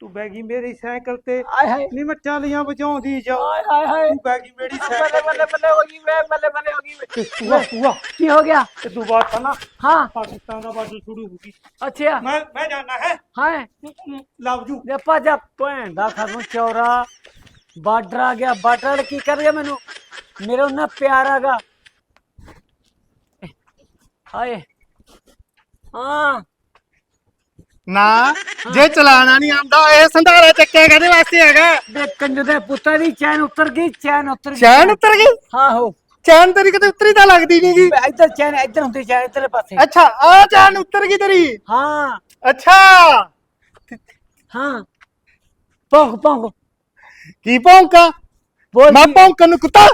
ਤੂੰ ਬੈਗੀ ਮੇਰੀ ਸਾਈਕਲ ਤੇ ਆਏ ਹਾਏ। ਨਹੀਂ ਮੈਂ ਚਾਲੀਆਂ ਵਜਾਉਂਦੀ ਜਾ। ਆਏ ਹਾਏ ਹਾਏ। ਤੂੰ ਬੈਗੀ ਮੇਰੀ ਬੱਲੇ ਸਾਈਕਲ ਬੱਲੇ ਬੱਲੇ ਹੋ ਗਈ ਵੇ ਬੱਲੇ ਬੱਲੇ ਹੋ ਗਈ ਵੇ। ਤੂੰ ਤੂੰ ਕੀ ਹੋ ਗਿਆ? ਤੇ ਤੂੰ ਬਾਤ ਨਾ ਹਾਂ। ਪਾਕਿਸਤਾਨ ਦਾ ਬਾਦਲ ਸ਼ੁਰੂ ਹੋ ਗਈ। ਅੱਛਾ। ਮੈਂ ਮੈਂ ਜਾਣਾ ਹੈ। ਹਾਂ। ਲਵ ਜੂ। ਲੈ ਭੱਜਾ ਭੈਣ ਦਾ ਖਸਮ ਚੌਰਾ। ਬਾਰਡਰ ਆ ਗਿਆ। ਬਾਰਡਰ ਕੀ ਕਰ ਗਿਆ ਮੈਨੂੰ? ਮੇਰਾ ਉਹਨਾਂ ਪਿਆਰ ਆਗਾ ਹਾਏ। ਹਾਂ। ਨਾ ਜੇ ਚਲਾਣਾ ਨਹੀਂ ਆਉਂਦਾ ਇਹ ਸੰਧਾਰਾ ਚੱਕਿਆ ਕਦੇ ਵਾਸਤੇ ਹੈਗਾ? ਦੇ ਕੰਜਦੇ ਪੁੱਤਾਂ ਦੀ ਚੈਨ ਉਤਰ ਗਈ ਚੈਨ ਉਤਰ ਗਈ। ਚੈਨ ਉਤਰ ਗਈ? ਆਹੋ। ਚੈਨ ਤੇਰੀ ਕਿਤੇ ਉਤਰੀ ਤਾਂ ਲੱਗਦੀ ਨਹੀਂ ਗੀ। ਇੱਧਰ ਚੈਨ ਇੱਧਰ ਹੁੰਦੀ ਚੈਨ ਇੱਧਰਲੇ ਪਾਸੇ। ਅੱਛਾ ਆ ਚੈਨ ਉਤਰ ਗਈ ਤੇਰੀ। ਹਾਂ। ਅੱਛਾ। ਹਾਂ। ਭੌਂਕ ਭੌਂਕ। ਕੀ ਭੌਂਕਾ ਬੋਲ। ਮੈਂ ਭੌਂਕਣ ਨੂੰ ਕੁੱਤਾ।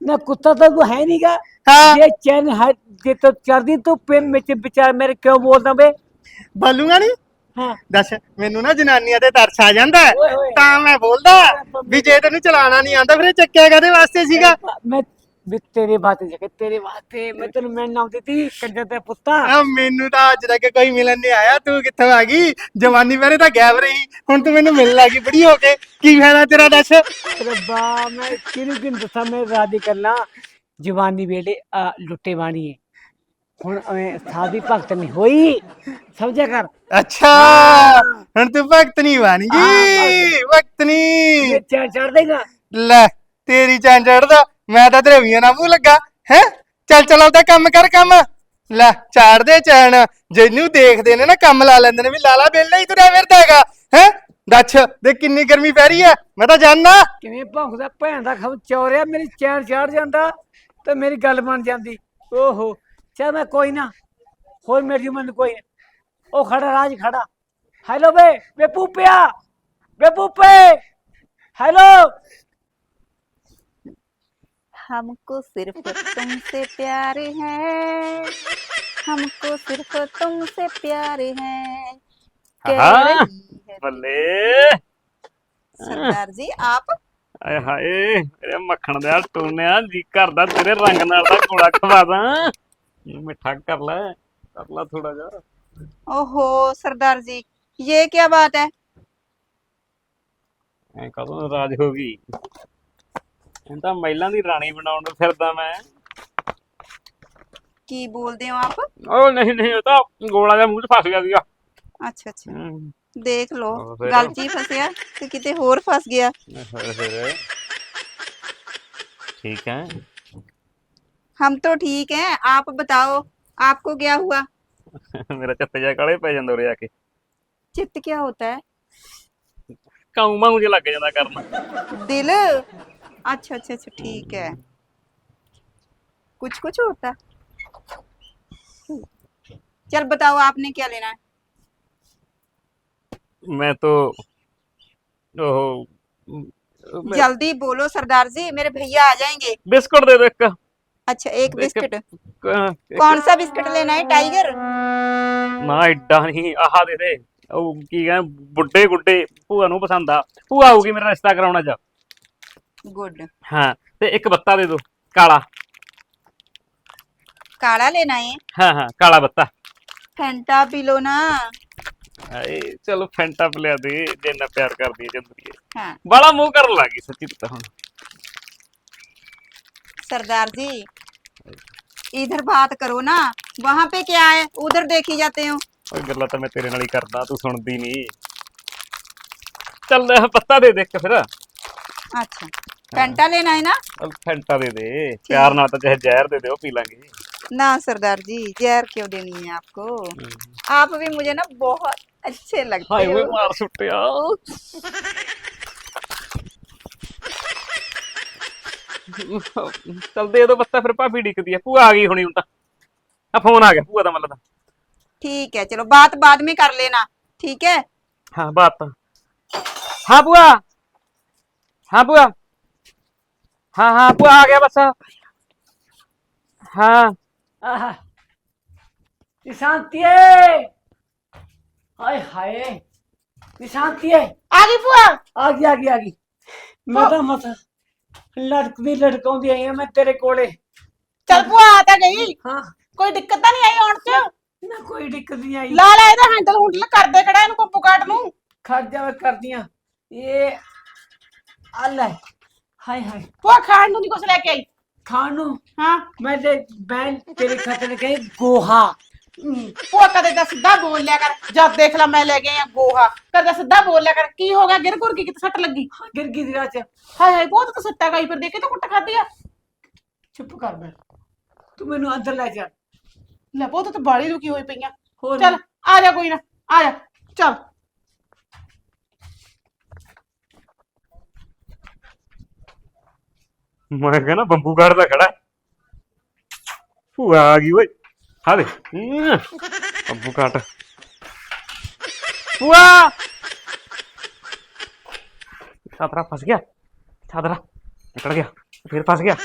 ਨਾ ਕੁੱਤਾ ਤਾਂ ਤੂੰ ਹੈ ਨਹੀਂਗਾ। ਹਾਂ। ਇਹ ਚੈਨ ਹੈ ਜੇ ਤੋ ਚੜਦੀ ਤੂੰ ਪੇਮ ਵਿੱਚ ਵਿਚਾਰ ਮੇਰੇ ਕਿਉਂ ਬੋਲਦਾ ਬੇ ਬਾਲੂਗਾ ਨਹੀਂ ਦੱਸ ਮੈਨੂੰ ਨਾ ਜਨਾਨੀਆਂ ਤੇ ਤਰਸ ਆ ਜਾਂਦਾ। ਤਾਂ ਮੈਂ ਬੋਲਦਾ ਵੀ ਜੇ ਤੈਨੂੰ ਚਲਾਣਾ ਨਹੀਂ ਆਉਂਦਾ ਫਿਰ ਚੱਕਿਆ ਕਦੇ ਵਾਸਤੇ ਸੀਗਾ? ਮੈਂ ਵੀ ਤੇਰੇ ਬਾਤੇ ਜੇ ਤੇਰੇ ਬਾਤੇ ਮੈਂ ਤੈਨੂੰ ਮੈਂ ਨਾ ਦਿੱਤੀ ਕੰਜਰ ਤੇ ਪੁੱਤਾ। ਆ ਮੈਨੂੰ ਤਾਂ ਅੱਜ ਤੱਕ ਕੋਈ ਮਿਲਣ ਨਹੀਂ ਆਇਆ। ਤੂੰ ਕਿੱਥੋਂ ਆ ਗਈ? ਜਵਾਨੀ ਮੇਰੇ ਤਾਂ ਗਾਇਬ ਰਹੀ। ਹੁਣ ਤੂੰ ਮੈਨੂੰ ਮਿਲਣ ਗਈ ਬੜੀ ਹੋ ਕੇ। ਕੀ ਫਾਇਦਾ ਤੇਰਾ ਦੱਸ? ਰੱਬਾ ਮੈਂ ਕਿਹਨੂੰ ਕਿਹਨੂੰ ਦੱਸਾਂ? ਮੈਂ ਰਾਦੀ ਕਰਨਾ ਜਵਾਨੀ ਵੇਲੇ ਆ, ਲੁੱਟੇ ਬਾਣੀ ਹੈ। ਹੁਣ ਐ ਸਾਦੀ ਭਗਤ ਨਹੀਂ ਹੋਈ। ਸਮਝਿਆ ਕਰ? ਅੱਛਾ ਹੁਣ ਤੂੰ ਭਗਤ ਨਹੀਂ ਬਣ ਗਈ। ਭਗਤ। ਨਹੀਂ ਇਹ ਚੜ ਦੇਗਾ। ਲੈ ਤੇਰੀ ਚਾਂ ਚੜਦਾ ਮੈਂ ਤਾਂ ਤੇਰੇ ਵੀਆਂ ਨਾਲ ਮੂੰਹ ਲੱਗਾ ਹੈ? ਚੱਲ ਚੱਲ ਆਪਦਾ ਕੰਮ ਕਰ ਕੰਮ। ਲੈ ਚਾੜ ਦੇ ਚੈਨ। ਜਿਹਨੂੰ ਦੇਖਦੇ ਨੇ ਨਾ ਕੰਮ ਲਾ ਲੈਂਦੇ ਨੇ ਵੀ ਲਾਲਾ ਬੇਲਾ ਹੀ ਤੁਰਿਆ ਫਿਰਦਾ ਹੈਗਾ ਹੈ? ਦੱਛ ਦੇ ਕਿੰਨੀ ਗਰਮੀ ਪੈ ਰਹੀ ਹੈ। ਮੈਂ ਤਾਂ ਜਾਣਨਾ ਕਿਵੇਂ ਭੌਂਕਦਾ ਭੈਣ ਦਾ ਖਮ ਚੌਰਿਆ ਮੇਰੀ ਚੈਨ ਚੜ ਜਾਂਦਾ ਤੇ ਮੇਰੀ ਗੱਲ ਬਣ ਜਾਂਦੀ। ਓਹੋ ਚੱਲ ਮੈਂ ਕੋਈ ਨਾ ਹੋਰ ਮੇਰੀ ਮਨ ਕੋਈ ਨਾ। ਉਹ ਖੜਾ ਰਾਜ ਖੜਾ ਹੈਲੋ ਬੇ ਬੇ ਪੂਪਿਆ ਬੇ ਪੂਪੇ ਹੈਲੋ हमको सिर्फ तुमसे प्यार है हमको सिर्फ तुमसे प्यार है कह हाँ। रही है ਬੱਲੇ सरदार जी आप ਆਏ ਹਾਏ ਮੇਰੇ ਮੱਖਣ ਦਾ ਟੂਨਿਆ ਜੀ ਕਰਦਾ ਤੇਰੇ ਰੰਗ ਨਾਲ ਦਾ ਕੋੜਾ ਖਵਾ ਦਾਂ ਇਹ ਮਿੱਠਾ ਕਰ ਲੈ ਕਰ ਲੈ ਥੋੜਾ ਜਾ ਓਹੋ ਸਰਦਾਰ ਜੀ ਇਹ ਕੀ ਬਾਤ ਹੈ ਐ ਕਦੋਂ ਰਾਜ ਹੋ ਗਈ? ਇਹ ਤਾਂ ਮਹਿਲਾਂ ਦੀ ਰਾਣੀ ਬਣਾਉਣ ਨੂੰ ਫਿਰਦਾ ਮੈਂ। ਕੀ ਬੋਲਦੇ ਹੋ ਆਪ? ਉਹ ਨਹੀਂ ਨਹੀਂ ਉਹ ਤਾਂ ਗੋਲਾ ਜਿਹਾ ਮੂੰਹ 'ਚ ਫਸ ਗਿਆ ਸੀਗਾ। ਅੱਛਾ ਅੱਛਾ। ਦੇਖ ਲੋ ਗੱਲ 'ਚ ਫਸਿਆ ਤੇ ਕਿਤੇ ਹੋਰ ਫਸ ਗਿਆ। ਠੀਕ ਹੈ हम तो ठीक हैं आप बताओ आपको क्या हुआ ਮੇਰਾ ਚੱਤੇ ਜਾ ਕਾਲੇ ਪੈ ਜਾਂਦਾ ਉਰੇ ਆ ਕੇ चित्त क्या होता है ਕਾਉਂ ਮਾਉਂ ਜਿਹਾ ਲੱਗ ਜਾਂਦਾ ਕਰਨ दिल अच्छा अच्छा अच्छा ठीक है कुछ कुछ होता चल बताओ आपने क्या लेना है ਮੈਂ तो ਉਹ ਮੈਂ- जल्दी बोलो सरदार जी मेरे भैया आ जाएंगे ਬਿਸਕੁਟ ਦੇ ਦੋ ਇੱਕ अच्छा एक एक- बिस्किट ਕ- ਇੱਕ- कौन सा बिस्किट लेना है टाइगर ਨਾ ਏਡਾ ਨਹੀਂ ਆਹ ਦੇ ਦੇ ਉਹ ਕੀ ਕਹਿੰਦੇ ਬੁੱਢੇ ਗੁੱਡੇ ਭੂਆ ਨੂੰ ਪਸੰਦ ਆ ਭੂਆ ਆਊਗੀ ਮੇਰਾ ਰਿਸ਼ਤਾ ਕਰਾਉਣਾ ਜਾ गुड ਹਾਂ ਤੇ ਇੱਕ ਬੱਤਾ ਦੇ ਦੋ ਕਾਲਾ काला लेना है ਹਾਂ ਹਾਂ ਕਾਲਾ ਬੱਤਾ फैंटा पी लो ना ਹਾਏ ਚਲੋ ਫੈਂਟਾ ਪਿਲਾ ਦੇ ਜੇ ਇੰਨਾ ਪਿਆਰ ਕਰਦੀ ਹੈ ਜਿੰਦਗੀ हाँ ਬੜਾ ਮੂੰਹ ਕਰਨ ਲੱਗੀ ਸੱਚੀ ਤੂੰ ਤਾਂ ਹੁਣ सरदार जी इधर बात करो ना वहां पे क्या है उधर देखी जाते हो ਉਹ ਗੱਲਾਂ ਤਾਂ ਮੈਂ ਤੇਰੇ ਨਾਲ ਹੀ ਕਰਦਾ ਤੂੰ ਸੁਣਦੀ ਨਹੀਂ ਚੱਲ ਲੈ ਬੱਤਾ ਦੇ ਦੇ ਇੱਕ ਫਿਰ अच्छा फैंटा लेना है ना ਚੱਲ ਫੈਂਟਾ ਦੇ ਦੇ ਪਿਆਰ ਨਾਲ ਤਾਂ ਚਾਹੇ ਜ਼ਹਿਰ ਦੇ ਦੇ ਉਹ ਪੀ ਲਾਂਗੇ ना सरदार जी जहर क्यों देनी है आपको आप भी मुझे ना बहुत अच्छे लगते ਹਾਏ ਓਏ हो ਮਾਰ ਸੁੱਟਿਆ ਚੱਲ ਦੇ ਦੋ ਬੱਤਾ ਫਿਰ ਭਾਬੀ ਡਿੱਕਦੀ ਆ ਭੂਆ ਆ ਗਈ ਹੁਣੀ ਹੁਣ ਤਾਂ ਆ ਫੋਨ ਆ ਗਿਆ ਭੂਆ ਦਾ ਮਤਲਬ ठीक है चलो बात बाद में कर लेना ठीक है ਹਾਂ ਬਾਤ ਤਾਂ ਹਾਂ ਭੂਆ ਹਾਂ ਭੂਆ ਹਾਂ ਹਾਂ ਭੂਆ ਆ ਗਿਆ ਬਸ ਹਾਂ आहा निशांति हाय हाय निशांति आ गई बुआ आ गई आ गई आ गई मैं तो ਲੜਕਦੀ ਲੜਕਾਉਂਦੀ ਆਈ ਆ ਮੈਂ ਤੇਰੇ ਕੋਲੇ। ਚੱਲ ਭੂਆ ਆ ਤਾਂ ਗਈ। ਹਾਂ। ਕੋਈ ਦਿੱਕਤ ਨਹੀਂ ਆਈ ਆਉਣ ਚ? ਨਾ ਕੋਈ ਦਿੱਕਤ ਨਹੀਂ ਆਈ। ਲਾ ਲੈ ਇਹਦਾ ਹੈਂਡਲ ਹੁੰਡਲ ਕਰਦੇ ਕਿਹੜਾ ਇਹਨੂੰ ਪੱਪੂ ਕਾਟ ਨੂੰ। ਖਰਜਾ ਮੈਂ ਕਰਦੀਆਂ ਇਹ ਆ ਲੈ। ਹਾਏ ਹਾਏ। ਭੂਆ ਖਾਣ ਨੂੰ ਨਹੀਂ ਕੁਛ ਲੈ ਕੇ ਆਈ। ਖਾਣ ਨੂੰ? ਹਾਂ। ਮੈਂ ਤੇ ਬੈਨ ਤੇਰੇ ਖਤਨ ਕਹੇ ਗੋਹਾ। ਹਮ, ਭੂਆ ਕਦੇ ਤਾਂ ਸਿੱਧਾ ਬੋਲ ਲਿਆ ਕਰ। ਜਦ ਦੇਖ ਲਾ ਮੈਂ ਲੈ ਗਈ ਆ ਗੋਹਾ। ਕਦੇ ਸਿੱਧਾ ਬੋਲ ਲਿਆ ਕਰ ਕੀ ਹੋ ਗਿਆ? ਗਿਰ ਗੁਰ ਕੀ ਕਿਤੇ ਸੱਟ ਲੱਗੀ? ਗਿਰ ਗਈ ਦੀ ਰਾਤ ਚ। ਹਾਏ ਹਾਏ ਬਹੁਤ ਤਾਂ ਸੱਟਾ ਗਈ ਫਿਰ ਦੇ ਕੇ ਤਾਂ ਕੁੱਟ ਖਾਦੀ ਆ? ਚੁੱਪ ਕਰ ਬੈ ਤੂੰ ਮੈਨੂੰ ਅੰਦਰ ਲੈ ਜਾ। ਲੈ ਬਹੁਤ ਤਾਂ ਬਾੜੀ ਦੁਖੀ ਹੋਈ ਪਈਆਂ ਹੋਰ ਚੱਲ ਆ ਜਾ ਕੋਈ ਨਾ ਆ ਜਾ। ਚੱਲ। ਮੈਂ ਕਹਿੰਦਾ ਬੰਬੂ ਗਾੜ ਦਾ ਖੜਾ। ਭੂਆ ਆ ਗਈ ਓਏ। ਹਮ, ਬੰਬੂ ਕਾਟ ਛਾਤਰਾ ਫਸ ਗਿਆ ਛਾਤਰਾ ਨਿਕਲ ਗਿਆ ਫਿਰ ਫਸ ਗਿਆ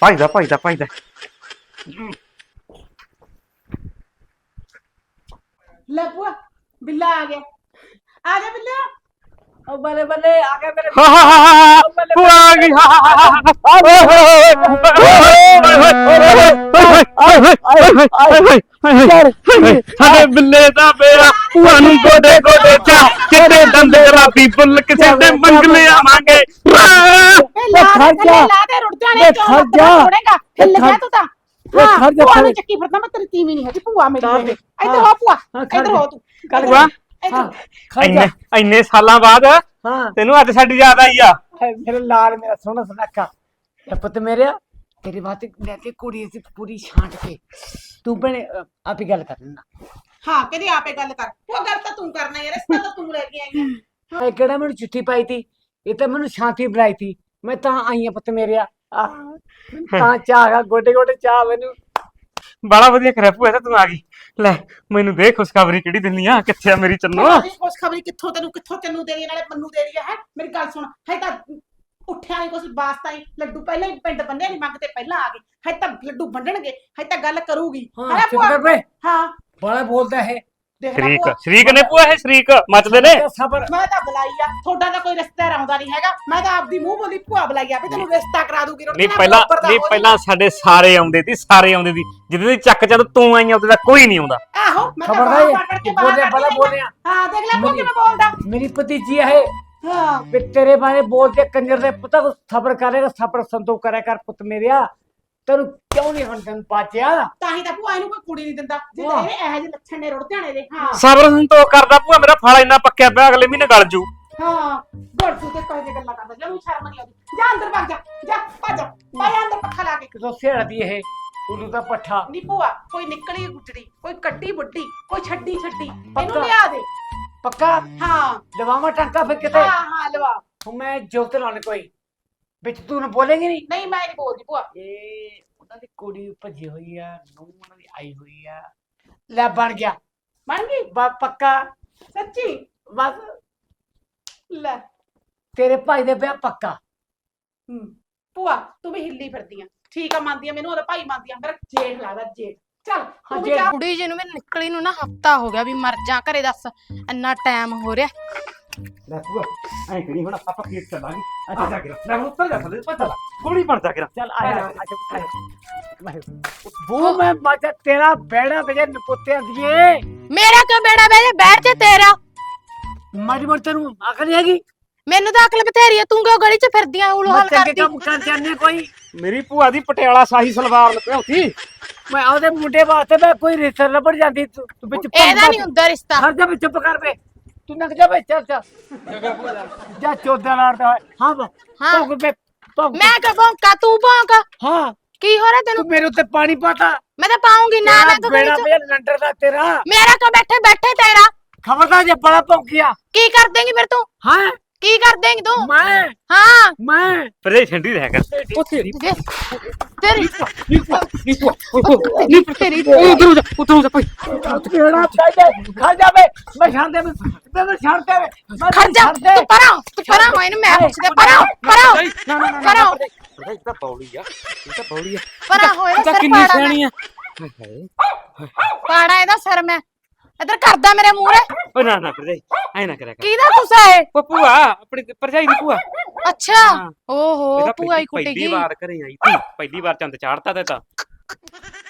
ਭਾਈਦਾ ਭਾਈਦਾ ਭਾਈਦਾ ਲੈ ਭੂਆ ਬਿੱਲਾ ਆ ਗਿਆ ਆ ਜਾ ਬਿੱਲਾ ਉਹ ਬੱਲੇ ਬੱਲੇ ਆ ਗਿਆ ਮੇਰੇ ਹਾ ਹਾ ਹਾ ਹਾ ਭੂਆ ਆ ਗਈ ਹਾ ਹਾ ਹਾ ਹਾ ਓਏ ਹੋਏ ਸਾਡੇ ਬਿੱਲੇ ਦਾ ਬੇੜਾ ਭੂਆ ਨੂੰ ਗੋਡੇ ਗੋਡੇ ਚਾ ਕਿਤੇ ਦੰਦ ਰਾਤੀ ਫੁੱਲ ਕਿਸੇ ਦੇ ਮੰਗਲੇ ਆਵਾਂਗੇ ਇਹ ਲਾ ਖੜ ਦੇ ਜਾ। ਥੱਲੇ ਲਾ ਦੇ ਰੁੜ ਜਾਣੇ ਇਹ ਕਿਉਂ ਖੜ ਲੱਤਾਂ ਜਾ। ਤੋੜੇਂਗਾ ਹਿੱਲ ਖੜ- ਗਿਆ ਤੂੰ ਤਾਂ ਇਹ ਹਾਂ ਖੜ ਜਾ ਭੂਆ ਥੱਲੇ। ਨੂੰ ਚੱਕੀ ਫਿਰਦਾ ਮੈਂ ਤੇਰੀ ਤੀਵੀਂ ਨਹੀਂ ਹੈਗੀ ਭੂਆ ਮੇਰੀ ਤਾਂ ਹੈ। ਦੇ। ਇੱਧਰ ਹਾਂ। ਹੋ ਭੂਆ ਹਾਂ, ਖੜ ਇੱਧਰ ਜਾ। ਹੋ ਤੂੰ ਗੱਲ ਇੱਧਰ ਕਰ। ਹੋ। ਖੜ ਇੰਨੇ ਜਾ। ਇੰਨੇ ਸਾਲਾਂ ਬਾਅਦ ਹਾਂ। ਤੈਨੂੰ ਅੱਜ ਸਾਡੀ ਯਾਦ ਆਈ ਆ। ਹਾਏ, ਮੇਰੇ ਲਾਲ ਮੇਰਾ ਸੋਹਣਾ ਸੁਨੱਖਾ। ਇਹ ਪੁੱਤ ਮੇਰਿਆ ਤੇਰੀ ਬਾਤ ਲੈ ਕੇ ਕੁੜੀ ਸੀ ਪੂਰੀ ਛਾਂਟ ਕੇ। ਤੂੰ ਭੈਣੇ ਅ, ਆਪ ਹੀ ਗੱਲ ਕਰਨਾ ਹਾਂ ਕਹਿੰਦੀ ਆਪੇ ਗੱਲ ਕਰ। ਉਹ ਗੱਲ ਤਾਂ ਤੂੰ ਕਰਨਾ ਯਾਰ ਰਸਤਾ ਤਾਂ ਤੂੰ ਲੈ ਕੇ ਆਈ ਹੈ ਇਹ ਕਿਹੜਾ ਮੈਨੂੰ ਚਿੱਠੀ ਪਾਈ ਤੀ? ਇਹ ਤਾਂ ਮੈਨੂੰ ਸ਼ਾਂਤੀ ਬੁਲਾਈ ਤੀ। ਮੈਂ ਤਾਂ ਆਈ ਆ ਪੁੱਤ ਮੇਰਿਆ ਆਹ, ਮੈਨੂੰ ਤਾਂ ਚਾਹ ਆ ਗੋਡੇ ਗੋਡੇ ਚਾਹ ਮੈਨੂੰ। ਬੜਾ ਵਧੀਆ ਕਰਿਆ ਭੂਆ ਤਾਂ ਤੂੰ ਆ ਗਈ। ਲੈ ਮੈਨੂੰ ਦੇ ਖੁਸ਼ਖਬਰੀ ਕਿਹੜੀ ਦਿੰਨੀ ਆ ਕਿੱਥੇ ਆ ਮੇਰੀ ਚੰਨੋ? ਕੁਛ ਖਬਰੀ ਕਿੱਥੋਂ ਤੈਨੂੰ ਕਿੱਥੋਂ ਤੈਨੂੰ ਦੇਣੀ ਹੈ, ਨਾਲੇ ਮੰਨੂ ਦੇ ਰਹੀ ਹੈ? ਮੇਰੀ ਗੱਲ ਸੁਣ ਹੈ ਤਾਂ ਉੱਠਿਆ ਨਹੀਂ ਕੁਛ ਵਾਸਤਾ ਹੀ ਲੱਡੂ ਪਹਿਲਾਂ ਹੀ ਪਿੰਡ ਬੰਨਿਆ ਨਹੀਂ ਮੰਗਤੇ ਪਹਿਲਾਂ ਆ ਗਏ। ਹੈ ਤਾਂ ਲੱਡੂ ਵੰਡਣਗੇ ਹੈ ਤਾਂ ਗੱਲ ਕਰੂਗੀ। ਹਾਂ ਚੁੱਪ ਭੂਆ? ਕਰ ਬੇ ਹਾਂ। ਬੜਾ ਬੋਲਦਾ ਹੈ ਦੇਖ ਲੈ ਸ਼ਰੀਕ। ਭੂਆ। ਸ਼ਰੀਕ ਨੇ ਭੂਆ ਇਹ ਸ਼ਰੀਕ? ਮੱਚਦੇ ਨੇ? ਸਬਰ ਮੈਂ ਤਾਂ ਬੁਲਾਈ ਆ। ਤੁਹਾਡਾ ਤਾਂ ਕੋਈ ਰਿਸ਼ਤੇਦਾਰ ਆਉਂਦਾ ਨਹੀਂ ਹੈਗਾ। ਮੈਂ ਤਾਂ ਆਪਦੀ ਮੂੰਹ ਬੋਲੀ ਭੂਆ ਬੁਲਾਈ ਆ ਵੀ ਤੈਨੂੰ ਰਿਸ਼ਤਾ ਕਰਾ ਦੂਗੀ ਰੋਟੀ ਨਹੀਂ ਨਾਲ ਪਹਿਲਾਂ ਬਰਾਬਰ ਦਾ ਨਹੀਂ ਹੋ ਪਹਿਲਾਂ ਸਾਡੇ ਸਾਰੇ ਆਉਂਦੇ ਸੀ ਸਾਰੇ ਆਉਂਦੇ ਸੀ। ਜਿੱਦੇ ਦੀ ਚੱਕ ਜਦ ਤੂੰ ਆਈਆਂ ਉਹਦੇ ਦਾ ਕੋਈ ਨਹੀਂ ਆਉਂਦਾ। ਆਹੋ ਮੈਂ ਤਾਂ ਖਬਰਦਾਰ ਬਾਹਰ ਕੱਢ ਕੇ ਇਹ ਬਾਹਰ ਬੋਲਿਆ ਕੱਢ ਬੜਾ ਕੇ ਬੋਲਿਆ। ਹਾਂ ਦੇਖ ਲੈ ਭੂਆ ਮੇਰੀ- ਕਿਵੇਂ ਬੋਲਦਾ। ਮੇਰੀ ਭਤੀਜੀ ਹੈ ਹਾਂ। ਵੀ ਤੇਰੇ ਬਾਰੇ ਬੋਲਦੇ ਕੰਜਰ ਦੇ ਪੁੱਤ ਸਬਰ ਕਰੇਗਾ ਸਬਰ ਸੰਤੋਖ ਕਰਿਆ ਕਰ ਪੁੱਤ ਮੇਰਿਆ। ਤੈਨੂੰ ਕਿਉਂ ਨਹੀਂ ਹੁਣ ਤੈਨੂੰ ਪਾਚਿਆ? ਤਾਂ ਹੀ ਤਾਂ ਭੂਆ ਇਹਨੂੰ ਕੋਈ ਕੁੜੀ ਨਹੀਂ ਦਿੰਦਾ। ਜੇ ਵਾਹ। ਤੇਰੇ ਇਹੋ ਜਿਹੇ ਲੱਛਣ ਨੇ ਰੁੜ ਜਾਣੇ ਦੇ ਹਾਂ। ਸਬਰ ਸੰਤੋਖ ਕਰਦਾ ਭੂਆ ਮੇਰਾ ਫਲ ਇੰਨਾ ਪੱਕਿਆ ਪਿਆ ਅਗਲੇ ਮਹੀਨੇ ਗਲ ਜੂ। ਹਾਂ ਗੁੜ ਤੂੰ ਤੇ ਕੋਈ ਗੱਲਾਂ ਕਰਦਾ ਜਦੋਂ ਸ਼ਰਮ ਨਹੀਂ ਆਉਂਦੀ ਜਾ ਅੰਦਰ ਭੱਜ ਜਾ ਜਾ ਭੱਜ ਜਾ। ਪਾਇਆ ਅੰਦਰ ਪੱਖਾ ਲਾ ਕੇ। ਕਿਦੋਂ ਸਿਹੜਦੀ ਇਹ ਉਲੂ ਦਾ ਪੱਠਾ। ਨੀ ਭੂਆ ਕੋਈ ਨਿਕਲੀ ਗੁੱਜੜੀ ਕੋਈ ਕੱਟੀ ਬੁੱਢੀ ਕੋਈ ਛੱਡੀ ਛੱਡੀ। ਇਹਨੂੰ ਲਿਆ ਦੇ। ਪੱਕਾ? ਹਾਂ। ਦਵਾਵਾਂ ਟਾਂਕਾ ਫਿਰ ਕਿਤੇ? ਹਾਂ ਹਾਂ ਲਵਾ। ਹੁਣ ਮੈਂ ਜੋਤ ਲਾਉਣ ਕੋਈ। ਵਿੱਚ ਤੂੰ ਨਾ ਬੋਲੇਂਗੀ ਨਹੀਂ ਨਹੀਂ ਮੈਂ ਨਹੀਂ ਬੋਲਦੀ ਭੂਆ। ਇਹ ਉਹਨਾਂ ਦੀ ਕੁੜੀ ਭੱਜੀ ਹੋਈ ਆ ਨੂੰ ਉਹਨਾਂ ਦੀ ਆਈ ਹੋਈ ਆ। ਲੈ ਬਣ ਗਿਆ। ਬਣ ਗਈ? ਬਾ ਪੱਕਾ। ਸੱਚੀ? ਬਸ। ਲੈ। ਤੇਰੇ ਭਾਈ ਦੇ ਵਿਆਹ ਪੱਕਾ। ਹੂੰ। ਭੂਆ ਤੂੰ ਵੀ ਹਿੱਲੀ ਫਿਰਦੀ ਆ। ਠੀਕ ਆ ਮੰਨਦੀ ਆ ਮੈਨੂੰ ਉਹਦਾ ਭਾਈ ਮੰਨਦੀ ਆ। ਮੇਰਾ ਜੇਠ ਲੱਗਦਾ ਜੇਠ। ਚੱਲ ਤੂੰ ਵੀ ਜੇਠ। ਜਾ। ਕੁੜੀ ਜੀ ਨੂੰ ਮੈਨੂੰ ਨਿਕਲੀ ਨੂੰ ਨਾ ਹਫਤਾ ਹੋ ਗਿਆ ਵੀ ਮਰ ਜਾ ਘਰੇ ਦੱਸ। ਇੰਨਾ ਟਾਈਮ ਹੋ ਰਿਹਾ। ਲੈ ਭੂਆ ਐਂ ਕਰੀ ਹੁਣ ਆਪਾਂ ਖੇਤ ਚੱਲਾਂਗੇ। ਅੱਛਾ ਜਾ ਕੇ ਲੈ ਹੁਣ ਉੱਤਰ ਜਾ ਥੱਲੇ ਪਤਾ ਲਾ ਗੋਲੀ ਬਣ ਜਾ ਕੇ ਚੱਲ ਆ ਜਾ ਆ ਜਾ। ਬੂ ਮੈਂ ਮਾਤਾ ਤੇਰਾ ਬੈੜਾ ਬਜੇ ਨਪੁੱਤਿਆਂ ਦੀਏ ਮੇਰਾ ਕਿਉਂ ਬੇੜਾ ਬਹਿ ਜਾ ਬੈਠ ਜਾ ਤੇਰਾ। ਮਾੜੀ ਮੋਟੀ ਤੈਨੂੰ ਅਕਲ ਨਹੀਂ ਹੈਗੀ? ਮੈਨੂੰ ਤਾਂ ਅਕਲ ਬਥੇਰੀ ਆ ਤੂੰ ਕਿਉਂ ਗਲੀ 'ਚ ਫਿਰਦੀਆਂ ਉਲੂ ਹਾਲ ਕਰਦੀ? ਕੰਮ ਕਰ ਜਾਂਦੇ ਕੋਈ। ਮੇਰੀ ਭੂਆ ਦੀ ਪਟਿਆਲਾ ਸਾਹੀ ਸਲਵਾਰ ਲਪਿਆਉਤੀ ਮੈਂ ਉਹਦੇ ਮੁੰਡੇ ਵਾਸਤੇ ਮੈਂ ਕੋਈ ਰਿਸ਼ਤਾ ਲੱਭਣ ਜਾਂਦੀ ਤੂੰ ਵਿੱਚ ਇਹਦਾ ਨਹੀਂ ਹੁੰਦਾ ਰਿਸ਼ਤਾ। ਹਰ ਜਾ ਚੁੱਪ ਕਰ ਬੇ ਤੂੰ ਨਕ ਜਾ ਬੇ ਚੱਲ ਚੱਲ। ਜਾ ਚੋਦਾ ਲੜਦਾ ਹੋਇਆ ਹਾਂ ਬਾ। ਹਾਂ। ਭੌਂਕ ਬੇ ਭੌਂਕ ਮੈਂ ਕਿਉਂ ਭੌਂਕਾ ਤੂੰ ਭੌਂਕ। ਹਾਂ। ਕੀ ਹੋ ਰਿਹਾ ਤੈਨੂੰ? ਤੂੰ ਮੇਰੇ ਉੱਤੇ ਪਾਣੀ ਪਾਤਾ। ਮੈਂ ਤਾਂ ਪਾਉਂਗੀ ਨਾ ਮੈਂ ਬੇੜਾ 'ਚ ਬੇ ਲੰਡਰ ਦਾ ਤੇਰਾ। ਮੇਰਾ ਕਿਉਂ ਬੈਠੇ ਬੈਠੇ ਤੇਰਾ? ਖਬਰਦਾਰ ਜੇ ਬੜਾ ਭੌਂਕਿਆ। ਕੀ ਕਰ ਦੇਂਗੀ ਫਿਰ ਤੂੰ? ਹਾਂ। ਕੀ ਕਰ ਦੇਂਗੀ ਤੂੰ? ਮੈਂ। ਹਾਂ। ਮੈਂ। ਪਰ ਇਹ ਠੰਡੀ ਰਹਿ ਕਰ। ਉਹ ਤੇਰੀ ਤੇਰੀ ਨੀ ਤੇਰੀ ਉਧਰ ਜਾ ਉਧਰ ਜਾ ਭਾਈ। ਕਿਹੜਾ ਚਾਹੀਦਾ ਖਾ ਜਾ ਬੇ ਮੈਂ ਛੱਡ ਦੇ ਮੈਂ ਮੈਂ ਛੱਡ ਦੇ ਖੜ ਜਾ। ਤੂੰ ਪਰਾਂ ਤੂੰ ਪਰਾਂ ਹੋਏ ਨੇ ਮੈਂ ਪੁੱਛਦੇ ਪਰਾਂ ਪਰਾਂ ਨਾ ਨਾ ਨਾ ਪਰਾਂ। ਇਹ ਤਾਂ ਪੌੜੀ ਆ। ਇਹ ਤਾਂ ਪੌੜੀ ਆ। ਪਰਾਂ ਹੋਏ ਨੇ ਸਿਰ ਕਿੰਨੀ ਪਾੜਾ ਸਿਆਣੀ ਆ। ਪਾੜਾ ਇਹਦਾ ਸਿਰ ਮੈਂ ਇਧਰ ਕਰਦਾ ਮੇਰੇ ਮੂਹਰੇ। ਓ ਨਾ ਨਾ ਭਰਜਾਈ ਐ ਨਾ ਕਰਿਆ ਕਰ। ਕਿਹਦਾ ਗੁੱਸਾ ਹੈ ਉਹ ਭੂਆ ਆਪਣੀ ਭਰਜਾਈ ਦੀ ਭੂਆ। ਅੱਛਾ। ਹਾਂ। ਓਹੋ ਇਹ ਤਾਂ ਭੂਆ ਹੀ ਪਹਿਲੀ- ਕੁੱਟੀ ਪਹਿਲੀ ਵਾਰ ਘਰੇ ਆਈ ਸੀ। ਪਹਿਲੀ ਵਾਰ ਚੰਦ ਚਾੜਤਾ ਤੇ ਤਾਂ।